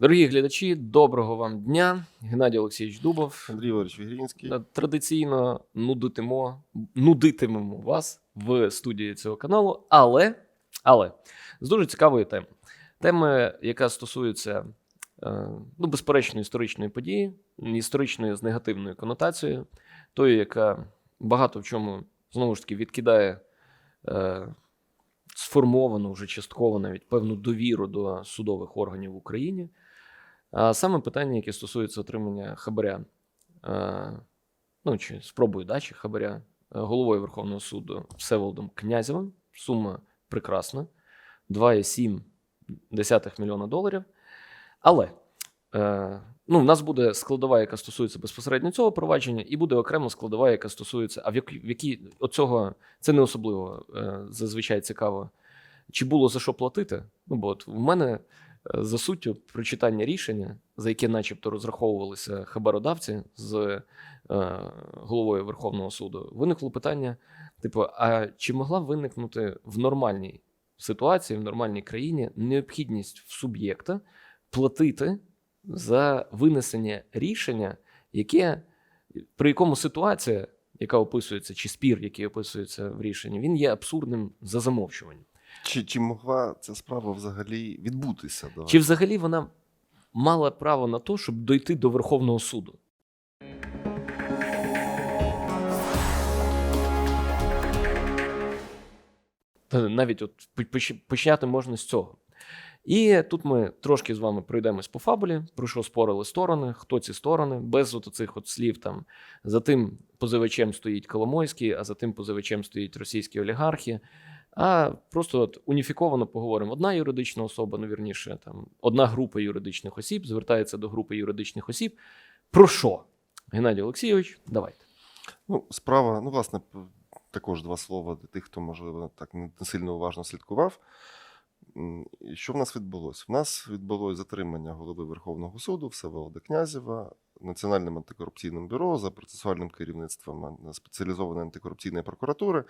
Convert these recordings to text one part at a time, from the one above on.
Дорогі глядачі, доброго вам дня. Геннадій Олексійович Дубов. Андрій Валерійович Вігрінський. Е, Традиційно нудитимо, нудитимемо вас в студії цього каналу, але, але з дуже цікавої теми. Теми, яка стосується е, ну, безперечно історичної події, історичної з негативною конотацією, тої, яка багато в чому знову ж таки відкидає е, сформовану вже частково навіть певну довіру до судових органів в Україні. А саме питання, яке стосується отримання хабаря, ну чи спробою дачі хабаря е, головою Верховного суду Всеволодом Князєвим. Сума прекрасна 2,7 мільйона доларів. Але е, ну, в нас буде складова, яка стосується безпосередньо цього провадження, і буде окремо складова, яка стосується, а в якій оцього це не особливо е, зазвичай цікаво. Чи було за що платити? Ну, бо от в мене за суттю прочитання рішення, за яке, начебто, розраховувалися хабародавці з е, головою Верховного суду, виникло питання: типу, а чи могла виникнути в нормальній ситуації, в нормальній країні необхідність в суб'єкта платити за винесення рішення, яке при якому ситуація, яка описується, чи спір, який описується в рішенні, він є абсурдним за замовчуванням. Чи, чи могла ця справа взагалі відбутися? Давай. Чи взагалі вона мала право на те, щоб дойти до Верховного суду? Навіть от поч- можна з цього. І тут ми трошки з вами пройдемось по фабулі, про що спорили сторони, хто ці сторони, без от цих от слів там за тим позивачем стоїть Коломойський, а за тим позивачем стоїть російські олігархи. А просто от уніфіковано поговоримо. Одна юридична особа, ну вірніше, там одна група юридичних осіб звертається до групи юридичних осіб. Про що? Геннадій Олексійович, давайте. Ну, справа, ну, власне, також два слова для тих, хто, можливо, так не сильно уважно слідкував. Що в нас відбулося? В нас відбулося затримання голови Верховного суду Всеволода Князєва Національним антикорупційним бюро за процесуальним керівництвом ан- спеціалізованої антикорупційної прокуратури.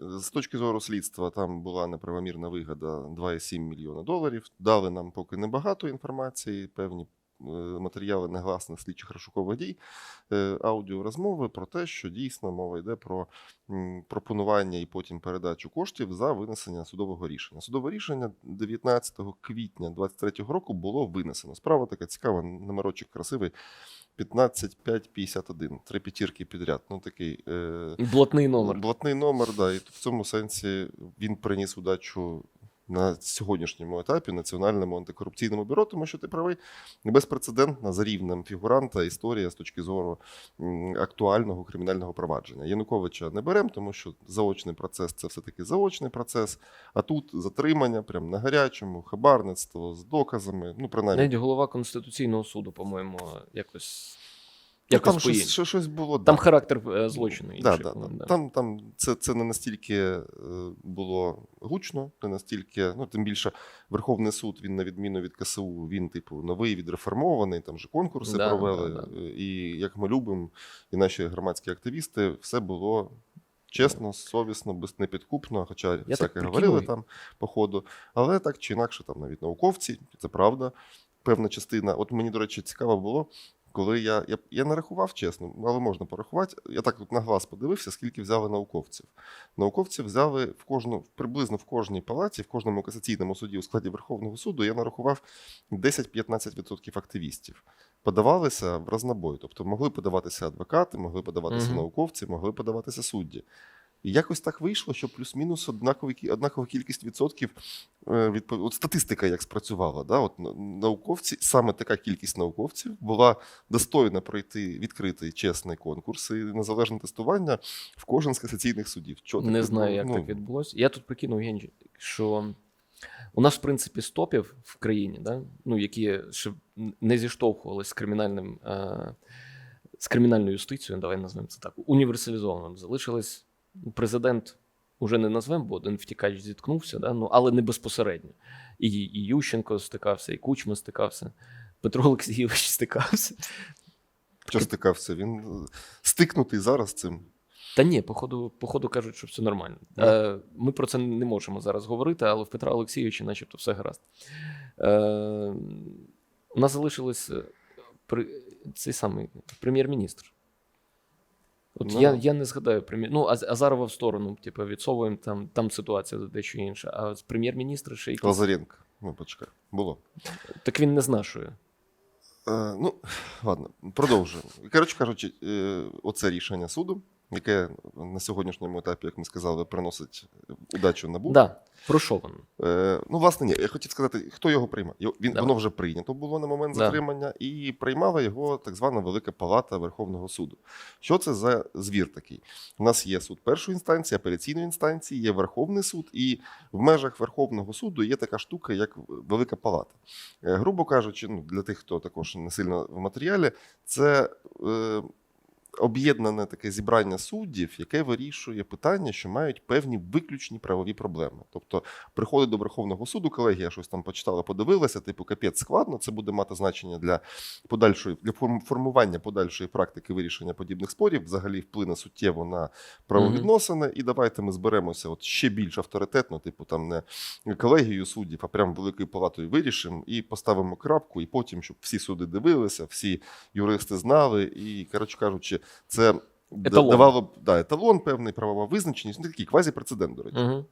З точки зору слідства, там була неправомірна вигода 2,7 мільйона доларів. Дали нам поки небагато інформації, певні е, матеріали негласних слідчих розшукових дій, е, аудіорозмови про те, що дійсно мова йде про пропонування і потім передачу коштів за винесення судового рішення. Судове рішення 19 квітня 2023 року було винесено. Справа така цікава, номерочок красивий. 15551, три п'ятірки підряд. Ну такий е, Блатний номер. Блатний номер, да, і в цьому сенсі він приніс удачу на сьогоднішньому етапі Національному антикорупційному бюро, тому що ти правий безпрецедентна за рівнем фігуранта історія з точки зору актуального кримінального провадження. Януковича не беремо, тому що заочний процес це все-таки заочний процес. А тут затримання прямо на гарячому, хабарництво з доказами. Ну, принаймні, Навіть голова Конституційного суду, по-моєму, якось, якось там щось, що- щось було. Там да. характер е, злочину. Да, інший, да, да. да. Там, там це, це не настільки е, було гучно, не настільки, ну тим більше Верховний суд, він на відміну від КСУ, він, типу, новий, відреформований, там же конкурси Да, провели. да, да. І як ми любимо, і наші громадські активісти, все було. Чесно, совісно, без непідкупно, хоча так всяке говорили там по ходу. Але так чи інакше, там навіть науковці, це правда, певна частина. От мені, до речі, цікаво було, коли я, я, я не рахував чесно, але можна порахувати. Я так тут на глаз подивився, скільки взяли науковців. Науковці взяли в кожну, приблизно в кожній палаті, в кожному касаційному суді у складі Верховного суду, я нарахував 10-15% активістів. Подавалися в разнобой. Тобто могли подаватися адвокати, могли подаватися Мгм. науковці, могли подаватися судді. І якось так вийшло, що плюс-мінус однакова кількість відсотків е, відпов... От статистика як спрацювала. Да? От на- науковці, саме така кількість науковців була достойна пройти відкритий чесний конкурс і незалежне тестування в кожен з касаційних судів. Чого Не знаю, як Ну, так відбулося. Я тут прикинув, Генджі, що у нас, в принципі, стопів в країні, да? ну, які ще не зіштовхувалися з кримінальним. Е- з кримінальною юстицією, давай назвемо це так, універсалізованим. Залишились президент, уже не назвемо, бо один втікач зіткнувся, да? ну, але не безпосередньо. І, і Ющенко стикався, і Кучма стикався, Петро Олексійович стикався. Що стикався? Він е, стикнутий зараз цим. Та ні, походу, походу кажуть, що все нормально. Е, ми про це не можемо зараз говорити, але в Петра Олексійовича, начебто, все гаразд. Е, У нас залишилось е, при... цей самий прем'єр-міністр. От Ну. я, я не згадаю прем'єр. Ну, а Азарова в сторону, типу, відсовуємо там, там ситуація дещо інша. А з прем'єр-міністра ще й Лазаренко. Ну, почекай, було. Так він не з нашої. Е, ну, ладно, продовжуємо. Коротше кажучи, е, оце рішення суду, яке на сьогоднішньому етапі, як ми сказали, приносить удачу набу. Да. Про що він? Е, ну, власне, ні. Я хотів сказати, хто його приймав. Він, воно вже прийнято було на момент Да. затримання, і приймала його так звана Велика Палата Верховного суду. Що це за звір такий? У нас є суд першої інстанції, апеляційної інстанції, є Верховний суд, і в межах Верховного суду є така штука, як Велика Палата. Е, грубо кажучи, ну, для тих, хто також не сильно в матеріалі, це. Е, Об'єднане таке зібрання суддів, яке вирішує питання, що мають певні виключні правові проблеми. Тобто приходить до Верховного суду, колегія щось там почитала, подивилася, типу, капець складно, це буде мати значення для подальшої для форм- формування подальшої практики вирішення подібних спорів, взагалі вплине суттєво на правовідносини. І давайте ми зберемося от ще більш авторитетно, типу там не колегією суддів, а прям великою палатою вирішимо і поставимо крапку, і потім, щоб всі суди дивилися, всі юристи знали, і коротше кажучи, це. Еталон. Давало б да, еталон, певний правова визначеність, ну такий квазіпрецедент, до речі. Угу.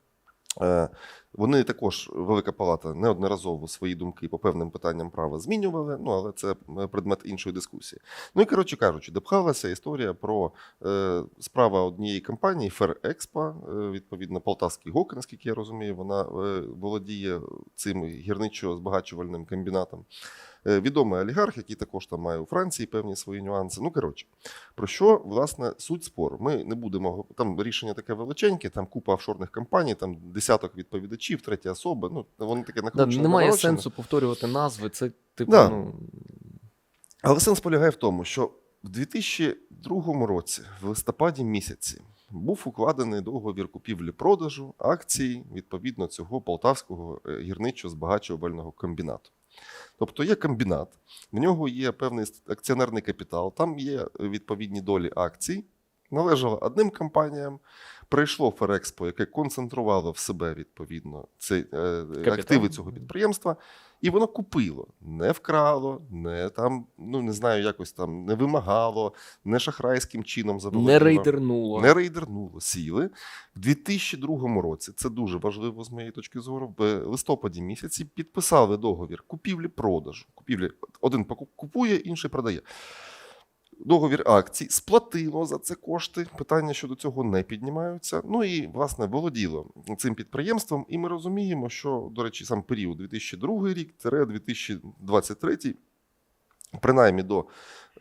Вони також, Велика Палата, неодноразово свої думки по певним питанням права змінювали, ну але це е, предмет іншої дискусії. Ну і коротше кажучи, допхалася історія про е, справа однієї компанії Ферекспо, е, відповідно, Полтавський ГОК, наскільки я розумію, вона е, володіє цим гірничо-збагачувальним комбінатом. Е, Відомий олігарх, який також там має у Франції певні свої нюанси. Ну коротше, про що власне суть спору? Ми не будемо там рішення таке величеньке, там купа офшорних компаній, там десяток відповідачів, треті особи. Ну воно таке Да, немає наворочено. сенсу повторювати назви. Це типу, Да. ну, Але сенс полягає в тому, що в 2002 році, в листопаді місяці, був укладений договір купівлі-продажу акцій відповідно цього полтавського е, гірничо-збагачувального комбінату. Тобто є комбінат, в нього є певний акціонерний капітал, там є відповідні долі акцій, належало одним компаніям. Прийшло Ферекспо, яке концентрувало в себе відповідно ці е, активи цього підприємства, і воно купило, не вкрало, не там, ну не знаю, якось там не вимагало, не шахрайським чином заволоділо. не рейдернуло. Не рейдернуло, сіли. В 2002 році, це дуже важливо з моєї точки зору, в листопаді місяці підписали договір купівлі-продажу. Купівлі один купує, інший продає. Договір акцій сплатило за це кошти. Питання щодо цього не піднімаються. Ну і власне володіло цим підприємством. І ми розуміємо, що, до речі, сам період 2002 рік 2023, принаймні до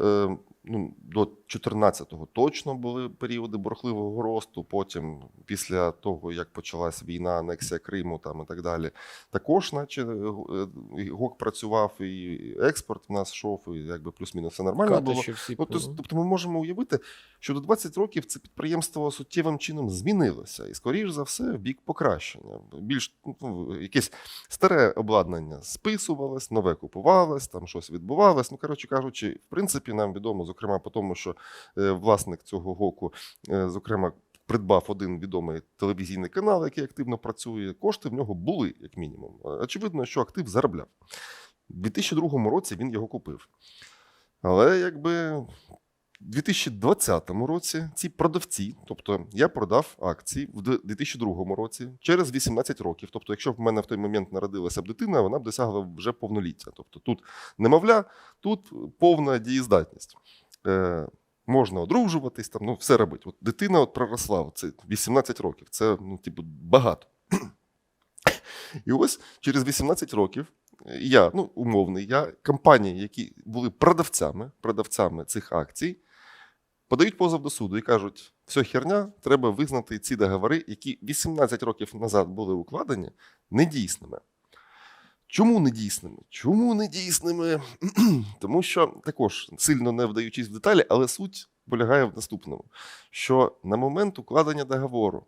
е, ну, до 14-го точно були періоди бурхливого росту. Потім, після того, як почалась війна, анексія Криму там і так далі, також, наче е, ГОК працював, і експорт в нас йшов, і якби плюс-мінус все нормально було. Всі. Ну, тобто ми можемо уявити, що до 20 років це підприємство суттєвим чином змінилося, і, скоріш за все, в бік покращення. Більш ну, якесь старе обладнання списувалось, нове купувалось, там щось відбувалось. Ну, коротше кажучи, в принципі, нам відомо, зокрема, по тому, що власник цього гоку, е, зокрема, придбав один відомий телевізійний канал, який активно працює. Кошти в нього були, як мінімум. Е, Очевидно, що актив заробляв. У 2002 році він його купив. Але якби в 2020 році ці продавці, тобто я продав акції в 2002 році через 18 років. Тобто, якщо в мене в той момент народилася б дитина, вона б досягла вже повноліття. Тобто тут немовля, тут повна дієздатність. Можна одружуватись, там, ну, все робити. От дитина от проросла, це 18 років, це ну, типу, багато. І ось через 18 років я, ну, умовний, я компанії, які були продавцями, продавцями цих акцій, подають позов до суду і кажуть: все херня, треба визнати ці договори, які 18 років назад були укладені, недійсними. Чому недійсними? Чому недійсними? Тому що також сильно не вдаючись в деталі, але суть полягає в наступному: що на момент укладення договору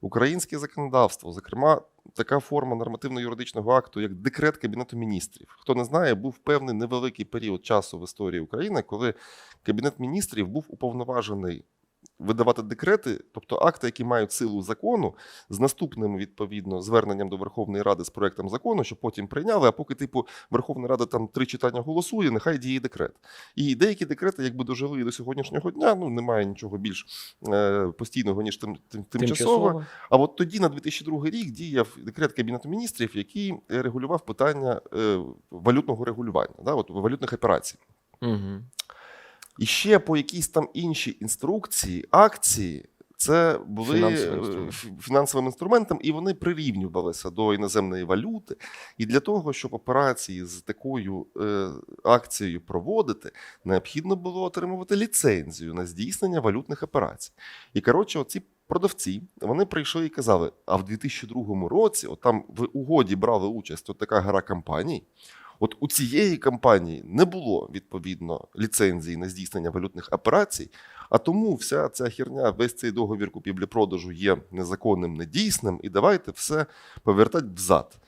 українське законодавство, зокрема, така форма нормативно-юридичного акту, як декрет Кабінету міністрів. Хто не знає, був певний невеликий період часу в історії України, коли Кабінет міністрів був уповноважений видавати декрети, тобто акти, які мають силу закону, з наступним відповідно зверненням до Верховної Ради з проектом закону, щоб потім прийняли. А поки типу Верховна Рада там три читання голосує, нехай діє декрет. І деякі декрети, якби дожили до сьогоднішнього дня, ну немає нічого більш е, постійного ніж тим, тим, тимчасово. А от тоді, на 2002 рік, діяв декрет Кабінету міністрів, який регулював питання е, валютного регулювання, да, от, валютних операцій. Угу. І ще по якійсь там іншій інструкції, акції. Це були Фінансовим е, інструментом. фінансовим інструментом, і вони прирівнювалися до іноземної валюти. І для того, щоб операції з такою е, акцією проводити, необхідно було отримувати ліцензію на здійснення валютних операцій. І коротше, оці продавці вони прийшли і казали: а в 2002 році, от там в угоді брали участь от така гра компаній. От у цієї компанії не було відповідно ліцензії на здійснення валютних операцій, а тому вся ця херня, весь цей договір купівлі-продажу є незаконним, недійсним, і давайте все повертати взад.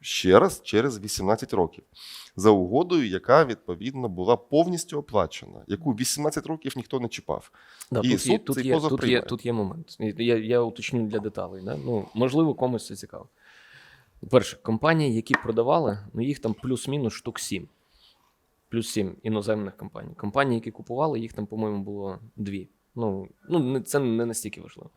Ще раз через 18 років. За угодою, яка відповідно була повністю оплачена, яку 18 років ніхто не чіпав. Да, І тут, є, суд тут, цей є, позов тут, є, тут є момент. Я, я уточню для деталей. Да? Ну, можливо, комусь це цікаво. Перше, компанії, які продавали, ну їх там плюс-мінус штук 7. Плюс 7 іноземних компаній. Компанії, які купували, їх там, по-моєму, було дві. Ну, ну це не настільки важливо.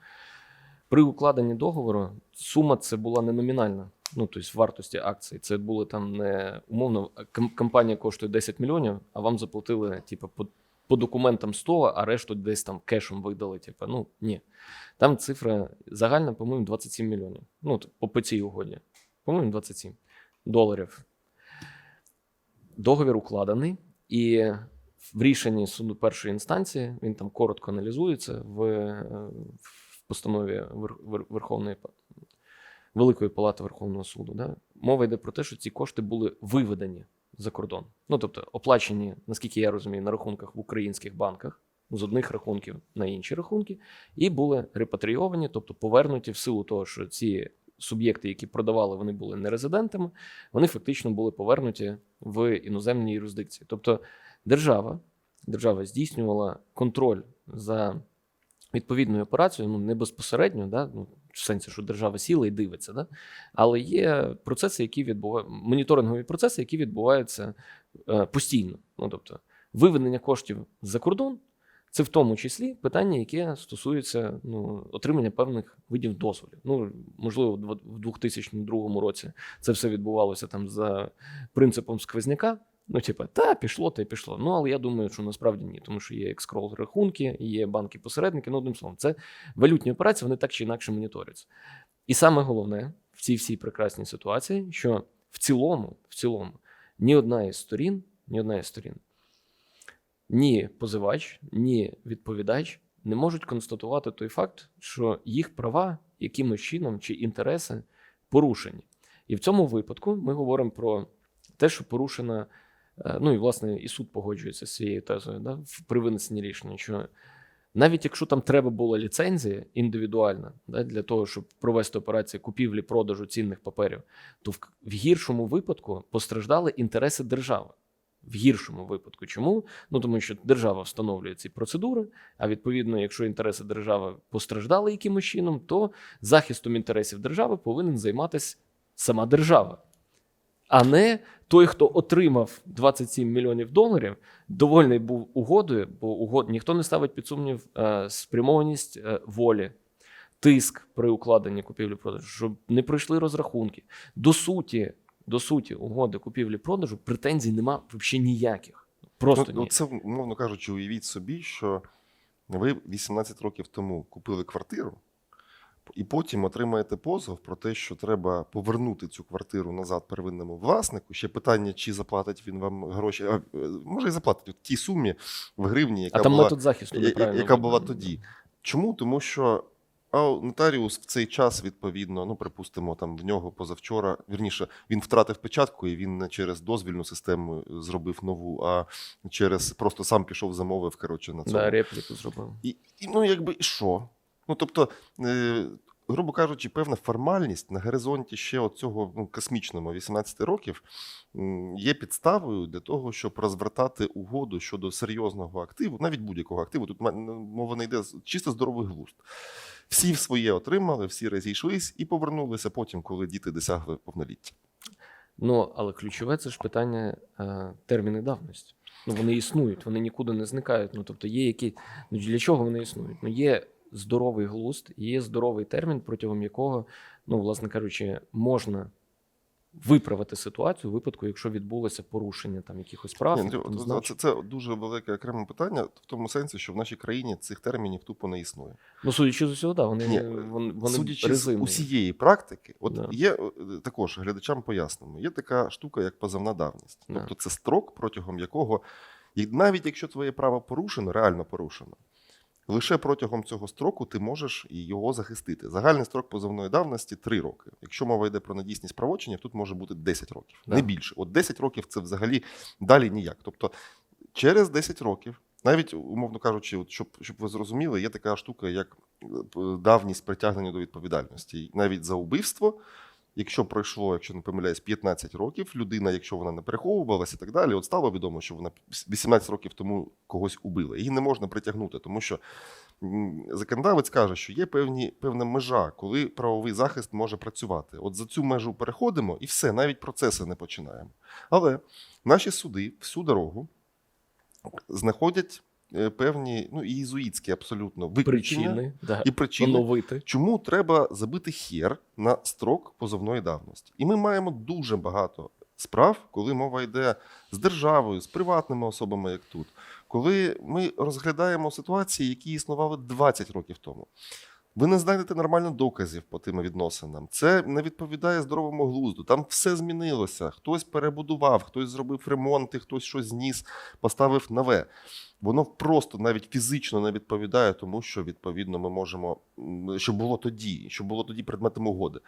При укладенні договору сума це була не номінальна. Ну, тобто вартості акцій. Це було там не умовно, компанія коштує 10 мільйонів, а вам заплатили, типу, по, по документам 100, а решту десь там кешем видали. Типу, ну ні. Там цифра загальна, по-моєму, 27 мільйонів. Ну, по, цій угоді. По-моєму, 27 доларів. Договір укладений, і в рішенні суду першої інстанції він там коротко аналізується в, е, в постанові Вер- Вер- Верховної Великої Палати Верховного суду. Да? Мова йде про те, що ці кошти були виведені за кордон. Ну тобто оплачені, наскільки я розумію, на рахунках в українських банках з одних рахунків на інші рахунки, і були репатрійовані, тобто повернуті в силу того, що ці суб'єкти, які продавали, вони були нерезидентами, вони фактично були повернуті в іноземні юрисдикції. Тобто держава, держава здійснювала контроль за відповідною операцією, ну не безпосередньо, да, ну, в сенсі, що держава сіла і дивиться, да? але є процеси, які відбуваються, моніторингові процеси, які відбуваються е, постійно. Ну, тобто, виведення коштів за кордон. Це в тому числі питання, яке стосується ну, отримання певних видів дозволів. Ну, можливо, в 2002 році це все відбувалося там за принципом сквозняка. Ну, типа, та пішло, та й пішло. Ну, але я думаю, що насправді ні, тому що є екскрол рахунки, є банки-посередники. Ну, одним словом, це валютні операції, вони так чи інакше моніторяться. І саме головне в цій всій прекрасній ситуації, що в цілому, в цілому, ні одна із сторін, ні одна із сторін, ні позивач, ні відповідач не можуть констатувати той факт, що їх права якимось чином чи інтереси порушені. І в цьому випадку ми говоримо про те, що порушена, е, ну і власне і суд погоджується з цією тезою, да, при винесенні рішення, що навіть якщо там треба була ліцензія індивідуальна да, для того, щоб провести операції купівлі-продажу цінних паперів, то в, в гіршому випадку постраждали інтереси держави. В гіршому випадку. Чому? Ну тому що держава встановлює ці процедури, а відповідно, якщо інтереси держави постраждали якимось чином, то захистом інтересів держави повинен займатися сама держава, а не той, хто отримав 27 мільйонів доларів, довольний був угодою, бо угод ніхто не ставить під сумнів е, спрямованість е, волі. Тиск при укладенні купівлі-продажу, щоб не пройшли розрахунки. До суті, до суті, угоди купівлі-продажу претензій нема взагалі ніяких. Просто Ну, ні. ну, це, умовно кажучи, уявіть собі, що ви 18 років тому купили квартиру, і потім отримаєте позов про те, що треба повернути цю квартиру назад первинному власнику. Ще питання, чи заплатить він вам гроші, а, е, може і заплатить в тій сумі в гривні, яка а там була, метод захисту я- яка була тоді. Чому? Тому що а нотаріус в цей час, відповідно, ну припустимо, там в нього позавчора, вірніше, він втратив печатку, і він не через дозвільну систему зробив нову, а через просто сам пішов, замовив коротше на цьому. Да, репліку зробив. І, і ну, якби і що? Ну тобто, е, грубо кажучи, певна формальність на горизонті ще оцього ну, космічного 18 років є підставою для того, щоб розвертати угоду щодо серйозного активу, навіть будь-якого активу. Тут мова не йде чисто здоровий глузд. Всі в своє отримали, всі розійшлись і повернулися потім, коли діти досягли повноліття. Ну, але ключове це ж питання е, терміни давності. Ну, вони існують, вони нікуди не зникають. Ну, тобто є які. Ну, для чого вони існують? Ну, є здоровий глузд, є здоровий термін, протягом якого, ну, власне кажучи, можна виправити ситуацію у випадку, якщо відбулося порушення там якихось прав. Ні, там, Андрій, от, от, це, це дуже велике окреме питання в тому сенсі, що в нашій країні цих термінів тупо не існує. Ну, судячи з усього, да, вони, Ні, вони, вони Судячи з усієї практики, от Да. є е, також глядачам пояснимо, є така штука, як позовна давність. Да. Тобто це строк, протягом якого, і навіть якщо твоє право порушено, реально порушено, лише протягом цього строку ти можеш його захистити. Загальний строк позовної давності 3 роки. Якщо мова йде про надійсність правочинів, тут може бути 10 років, Да. не більше. От 10 років це взагалі далі ніяк. Тобто через 10 років. Навіть, умовно кажучи, от щоб, щоб ви зрозуміли, є така штука, як е, давність притягнення до відповідальності. Навіть за убивство, якщо пройшло, якщо не помиляюсь, 15 років, людина, якщо вона не переховувалася і так далі, от стало відомо, що вона 18 років тому когось убила. Її не можна притягнути, тому що законодавець каже, що є певні, певна межа, коли правовий захист може працювати. От за цю межу переходимо і все, навіть процеси не починаємо. Але наші суди всю дорогу знаходять певні, ну, і єзуїтські абсолютно виключення причини, да, і причини, поновити. чому треба забити хер на строк позовної давності. І ми маємо дуже багато справ, коли мова йде з державою, з приватними особами, як тут, коли ми розглядаємо ситуації, які існували 20 років тому. Ви не знайдете нормально доказів по тим відносинам. Це не відповідає здоровому глузду. Там все змінилося. Хтось перебудував, хтось зробив ремонти, хтось щось зніс, поставив нове. Воно просто навіть фізично не відповідає тому, що відповідно ми можемо, що було тоді, що було тоді предметом угоди.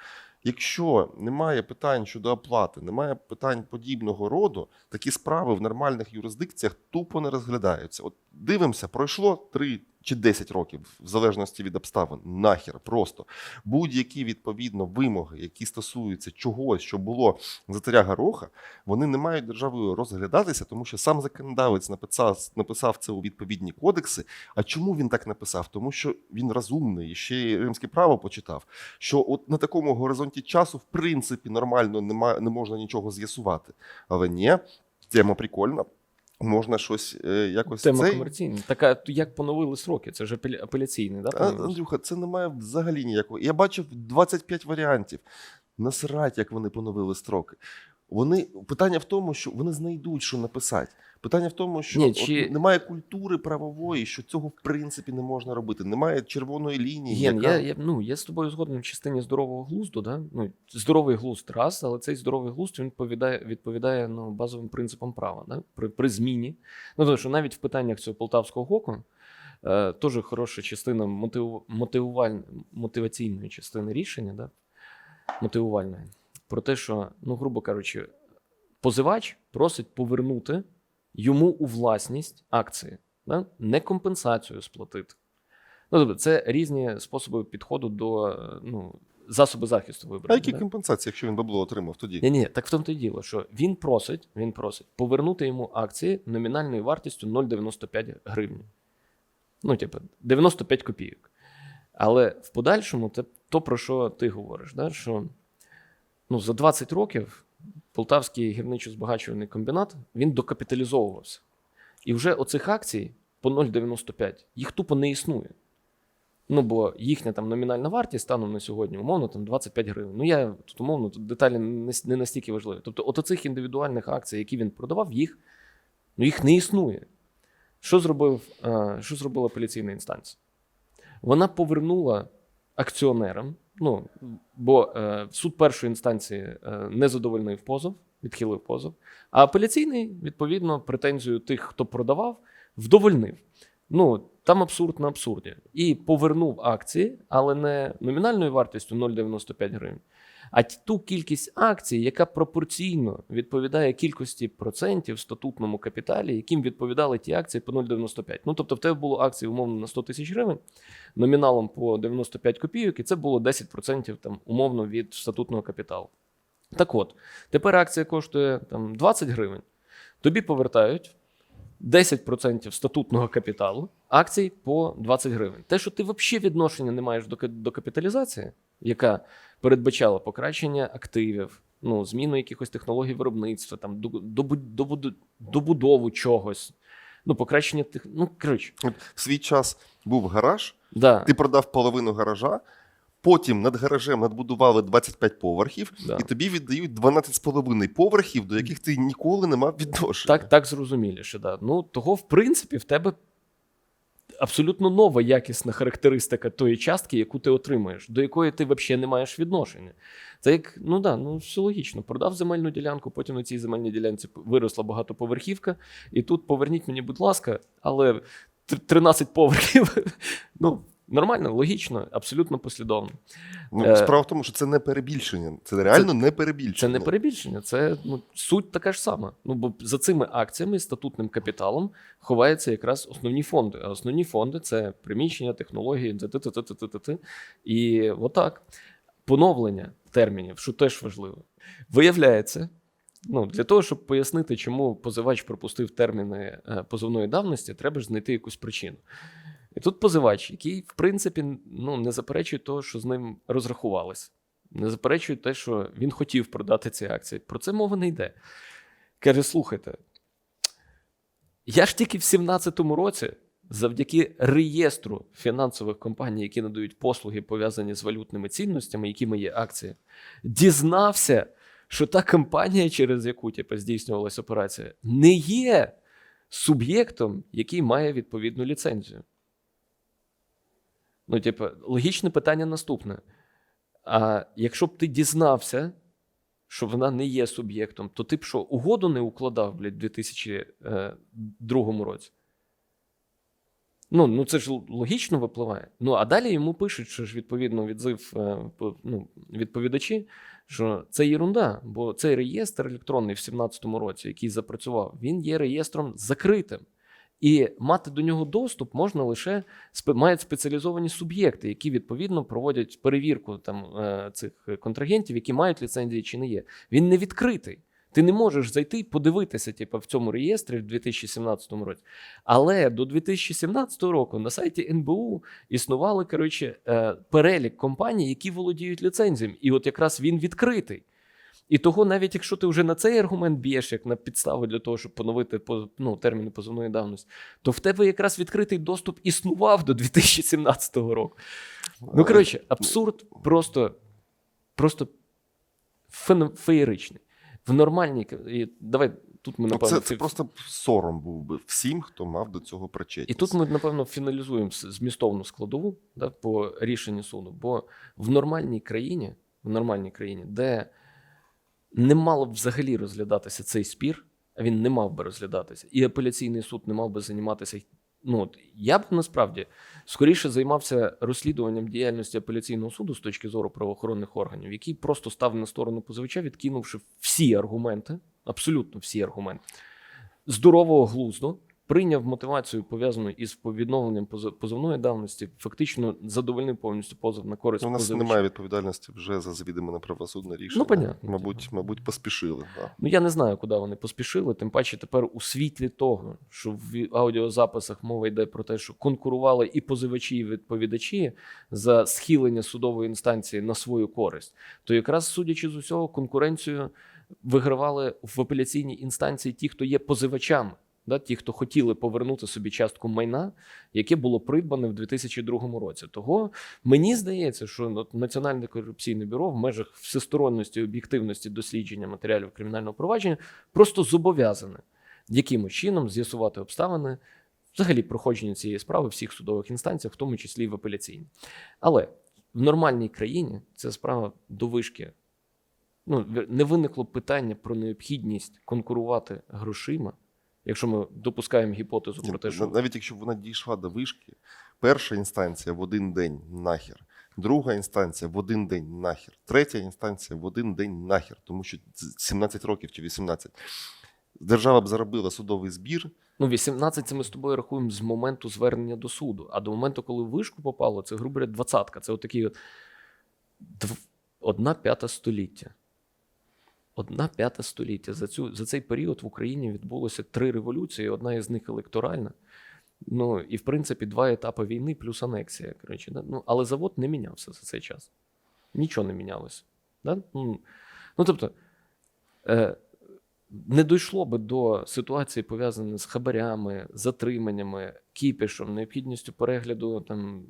Якщо немає питань щодо оплати, немає питань подібного роду, такі справи в нормальних юрисдикціях тупо не розглядаються. От дивимося, пройшло 3 чи 10 років, в залежності від обставин. Нахер просто будь-які відповідно вимоги, які стосуються чогось, що було за царя Гороха, вони не мають державою розглядатися, тому що сам законодавець написав, написав це у відповідні кодекси. А чому він так написав? Тому що він розумний, і ще й римське право почитав. Що от на такому горизонті часу, в принципі, нормально нема, не можна нічого з'ясувати. Але ні, тема прикольна. Можна щось е, якось Тема цей... комерційна. Така, як поновили сроки? Це вже апеля- апеляційний, да? А. Андрюха, це немає взагалі ніякого. Я бачив 25 варіантів. Насрать, як вони поновили строки. Вони питання в тому, що вони знайдуть, що написати. Питання в тому, що Ні, от чи- немає культури правової, що цього в принципі не можна робити. Немає червоної лінії. Єн, яка... я, я, ну, я з тобою згоден в частині здорового глузду. Да? Ну, здоровий глузд раз, але цей здоровий глузд він відповідає, відповідає ну, базовим принципам права да? при, при зміні. Ну, тому що навіть в питаннях цього полтавського гоку е, теж хороша частина мотив, мотивуваль, мотиваційної частини рішення, да? мотивувальної, про те, що, ну, грубо кажучи, позивач просить повернути йому у власність акції, да? не компенсацію сплатити. Ну, тобто, це різні способи підходу до ну, засоби захисту А які да? компенсації, якщо він бабло отримав тоді? Ні, ні, так в тому то й діло, що він просить, він просить повернути йому акції номінальною вартістю 0,95 гривні. Ну, типу, 95 копійок. Але в подальшому це то, про що ти говориш, да? що ну, за 20 років Полтавський гірничо-збагачувальний комбінат він докапіталізовувався. І вже оцих акцій по 0,95 їх тупо не існує. Ну, бо їхня там номінальна вартість станом на сьогодні, умовно, там 25 гривень. Ну, я тут умовно, тут деталі не, настільки важливі. Тобто, от оцих індивідуальних акцій, які він продавав, їх, ну, їх не існує. Що, зробив, е, що зробила апеляційна інстанція? Вона повернула акціонерам, ну, бо е, суд першої інстанції е, не задовольнив позов, відхилив позов, а апеляційний, відповідно, претензію тих, хто продавав, вдовольнив. Ну, там абсурд на абсурді. І повернув акції, але не номінальною вартістю 0,95 гривень, а ту кількість акцій, яка пропорційно відповідає кількості процентів в статутному капіталі, яким відповідали ті акції по 0,95. Ну тобто, в тебе було акцій умовно на 100 тисяч гривень, номіналом по 95 копійок, і це було 10% там, умовно від статутного капіталу. Так от, тепер акція коштує там, 20 гривень, тобі повертають 10% статутного капіталу акцій по 20 гривень. Те, що ти взагалі відношення не маєш до, до капіталізації, яка передбачала покращення активів, ну, зміну якихось технологій виробництва, там, добуду- добудову чогось, ну, покращення тих. Ну, коротше, От в свій час був гараж, да, ти продав половину гаража, потім над гаражем надбудували 25 поверхів, да. і тобі віддають 12,5 поверхів, до яких ти ніколи не мав відношення. Так, так зрозуміліше, да. Ну, того, в принципі, в тебе абсолютно нова якісна характеристика тої частки, яку ти отримуєш, до якої ти взагалі не маєш відношення. Це як, ну да, ну все логічно. Продав земельну ділянку, потім на цій земельній ділянці виросла багатоповерхівка, і тут поверніть мені, будь ласка, але 13 поверхів. Ну, нормально, логічно, абсолютно послідовно. Ну, Е, справа в тому, що це не перебільшення. Це реально не перебільшення. Це не перебільшення, це ну, суть така ж сама. Ну бо за цими акціями, статутним капіталом ховаються якраз основні фонди. А основні фонди це приміщення, технології. І отак. Поновлення термінів, що теж важливо. Виявляється, ну, для того, щоб пояснити, чому позивач пропустив терміни е, позовної давності, треба ж знайти якусь причину. І тут позивач, який, в принципі, ну, не заперечує того, що з ним розрахувалися не заперечує те, що він хотів продати ці акції. Про це мова не йде. Каже: слухайте, я ж тільки в 17-му році, завдяки реєстру фінансових компаній, які надають послуги, пов'язані з валютними цінностями, якими є акції, дізнався, що та компанія, через яку типу, здійснювалася операція, не є суб'єктом, який має відповідну ліцензію. Ну, типу, логічне питання наступне. А якщо б ти дізнався, що вона не є суб'єктом, то ти б що, угоду не укладав, блядь, в 2002 році? Ну, ну це ж логічно випливає. Ну, а далі йому пишуть, що ж відповідно відзив е, ну, відповідачі, що це єрунда, бо цей реєстр електронний в 2017 році, який запрацював, він є реєстром закритим. І мати до нього доступ можна лише мають спеціалізовані суб'єкти, які відповідно проводять перевірку там е, цих контрагентів, які мають ліцензії чи не є. Він не відкритий. Ти не можеш зайти і подивитися, типу, в цьому реєстрі в 2017 році. Але до 2017 року на сайті НБУ існували коротше, е, перелік компаній, які володіють ліцензіями. І от якраз він відкритий. І того, навіть якщо ти вже на цей аргумент б'єш, як на підставу для того, щоб поновити по- ну, терміни позовної давності, то в тебе якраз відкритий доступ існував до 2017 року. Ну, коротше, абсурд просто, просто феєричний. В нормальній. Давай тут ми Ну, напевно. це, це просто сором був би всім, хто мав до цього причетність. І тут ми, напевно, фіналізуємо змістовну складову да, по рішенню суду. Бо в нормальній країні, в нормальній країні, де не мало б взагалі розглядатися цей спір, він не мав би розглядатися, і апеляційний суд не мав би займатися. Ну, от я б насправді скоріше займався розслідуванням діяльності апеляційного суду з точки зору правоохоронних органів, який просто став на сторону позивача, відкинувши всі аргументи, абсолютно всі аргументи здорового глузду, прийняв мотивацію, пов'язану із відновленням позов- позовної давності, фактично задовольнив повністю позов на користь Ну, У нас позивача. немає відповідальності вже за завідоме неправосудне рішення. Ну, понятно. Мабуть, мабуть, поспішили. Да. Ну я не знаю, куди вони поспішили. Тим паче тепер у світлі того, що в аудіозаписах мова йде про те, що конкурували і позивачі, і відповідачі за схилення судової інстанції на свою користь, то якраз судячи з усього, конкуренцію вигравали в апеляційній інстанції ті, хто є позивачами. Да, ті, хто хотіли повернути собі частку майна, яке було придбане в 2002 році. Того мені здається, що Національне корупційне бюро в межах всесторонності і об'єктивності дослідження матеріалів кримінального провадження просто зобов'язане якимось чином з'ясувати обставини взагалі проходження цієї справи в всіх судових інстанціях, в тому числі і в апеляційній. Але в нормальній країні ця справа до вишки. Ну, не виникло питання про необхідність конкурувати грошима, якщо ми допускаємо гіпотезу про те, що Навіть якщо вона дійшла до вишки, перша інстанція в один день нахер Друга інстанція в один день нахер. Третя інстанція в один день нахер, тому що 17 років чи 18. Держава б заробила судовий збір. Ну, 18 це ми з тобою рахуємо з моменту звернення до суду. А до моменту, коли в вишку попало, це, грубо говоря, двадцятка. Це отакі от одна п'ята століття. Одна п'ята століття. За, цю, за цей період в Україні відбулося три революції, одна із них електоральна. Ну, і, в принципі, два етапи війни плюс анексія. Коротше, да? ну, але завод не мінявся за цей час. Нічого не мінялося. Да? Ну, ну, тобто, е, не дійшло би до ситуації, пов'язаної з хабарями, затриманнями, кіпішем, необхідністю перегляду там.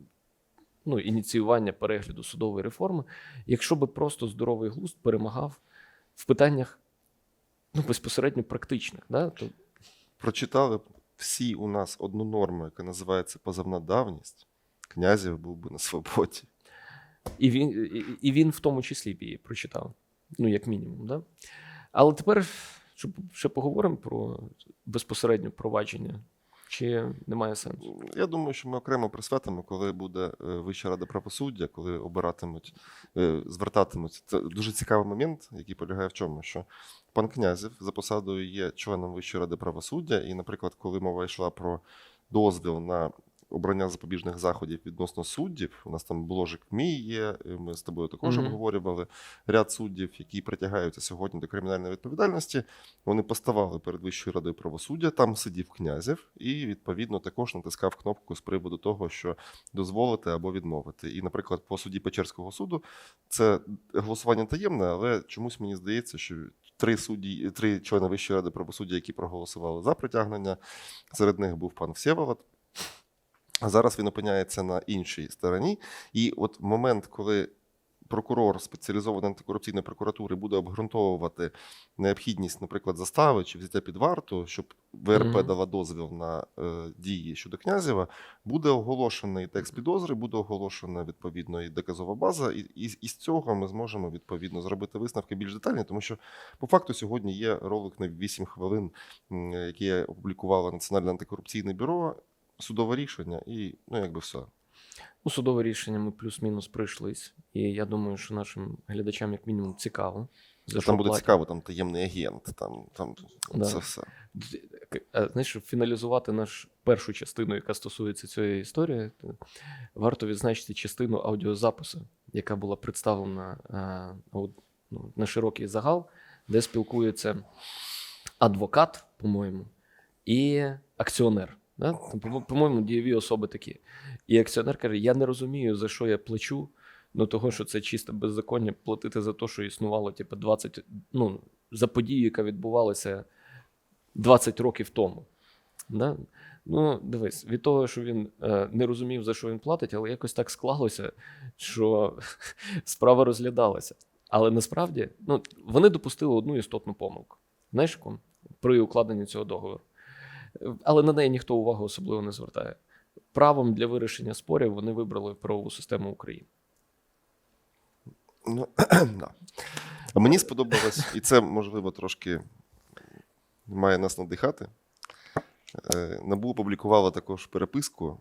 Ну, ініціювання перегляду судової реформи, якщо би просто здоровий глузд перемагав в питаннях ну, безпосередньо практичних. Да? То, Прочитали б всі у нас одну норму, яка називається позовна давність. Князів був би на свободі. і, він, і, і він в тому числі б її прочитав, ну, як мінімум. Да? Але тепер щоб ще поговоримо про безпосередньо провадження, чи немає сенсу? Я думаю, що ми окремо присвятимо, коли буде е, Вища рада правосуддя, коли обиратимуть, е, звертатимуть. Це дуже цікавий момент, який полягає в чому, що пан Князів за посадою є членом Вищої ради правосуддя, і, наприклад, коли мова йшла про дозвіл на обрання запобіжних заходів відносно суддів, у нас там бложик мій є, ми з тобою також Мгм. обговорювали ряд суддів, які притягаються сьогодні до кримінальної відповідальності. Вони поставали перед Вищою радою правосуддя, там сидів князів, і відповідно також натискав кнопку з приводу того, що дозволити або відмовити. І, наприклад, по суді Печерського суду це голосування таємне, але чомусь мені здається, що три судді, три члени Вищої ради правосуддя, які проголосували за притягнення, серед них був пан Всєволод. А зараз він опиняється на іншій стороні. І от момент, коли прокурор спеціалізованої антикорупційної прокуратури буде обґрунтовувати необхідність, наприклад, застави чи взяття під варту, щоб ВРП Мгм. дала дозвіл на е, дії щодо князєва, буде оголошений текст підозри, буде оголошена відповідно і доказова база, і, і, і з цього ми зможемо відповідно зробити висновки більш детальні, тому що по факту сьогодні є ролик на 8 хвилин, який опублікувало Національне антикорупційне бюро, судове рішення, і ну якби все. Ну, судове рішення ми плюс-мінус пройшлись. І я думаю, що нашим глядачам, як мінімум, цікаво. За що там буде платять. цікаво, там таємний агент, там, там Да. це все. Знаєш, щоб фіналізувати нашу першу частину, яка стосується цієї історії, то варто відзначити частину аудіозапису, яка була представлена е, ну, на широкий загал, де спілкується адвокат, по-моєму, і акціонер. Да? По- По-моєму, дієві особи такі. І акціонер каже: Я не розумію, за що я плачу. Ну, того, що це чисте беззаконня платити за те, що існувало, типу, 20, ну, за подію, яка відбувалася 20 років тому. Да? Ну, дивись, від того, що він е, не розумів, за що він платить, але якось так склалося, що справа розглядалася. Але насправді ну, вони допустили одну істотну помилку. Знаєш, при укладенні цього договору. Але на неї ніхто увагу особливо не звертає. Правом для вирішення спорів вони вибрали правову систему України. Ну, да. А мені сподобалось, і це, можливо, трошки має нас надихати. Е, НАБУ опублікувала також переписку.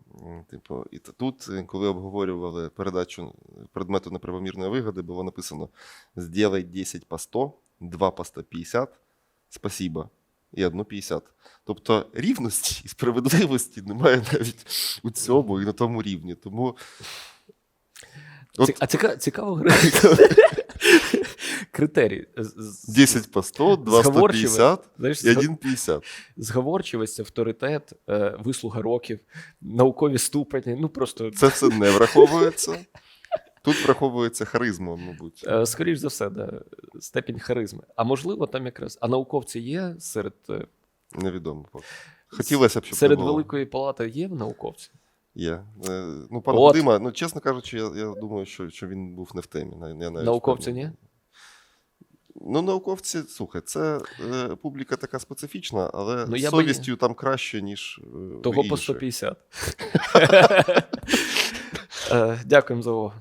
Типу, і тут, е, коли обговорювали передачу предмету неправомірної вигоди, було написано: «Сделай 10 по 100, 2 по 150, спасибо. І одну 50. Тобто рівності і справедливості немає навіть у цьому і на тому рівні. Тому От- А ціка, цікаво критерій. З- з- 10 по 100, 2 150 і 1 50. зговорчивість, авторитет, е, вислуга років, наукові ступені. Ну просто Це все не враховується. Тут враховується харизма, мабуть. е, скоріш за все, да, степінь харизми. А можливо, там якраз а науковці є серед е, Невідомо поки. Хотілося б, щоб серед не було. великої палати є науковці. Є. Е, Ну, пан От. Дима, ну, чесно кажучи, я, я думаю, що, що він був не в темі. Я навіть Науковці ні? Ну, науковці, слухай, це е, публіка така специфічна, але Ну, я з би- совістю там краще, ніж Того по 150. Е, Дякуємо за увагу.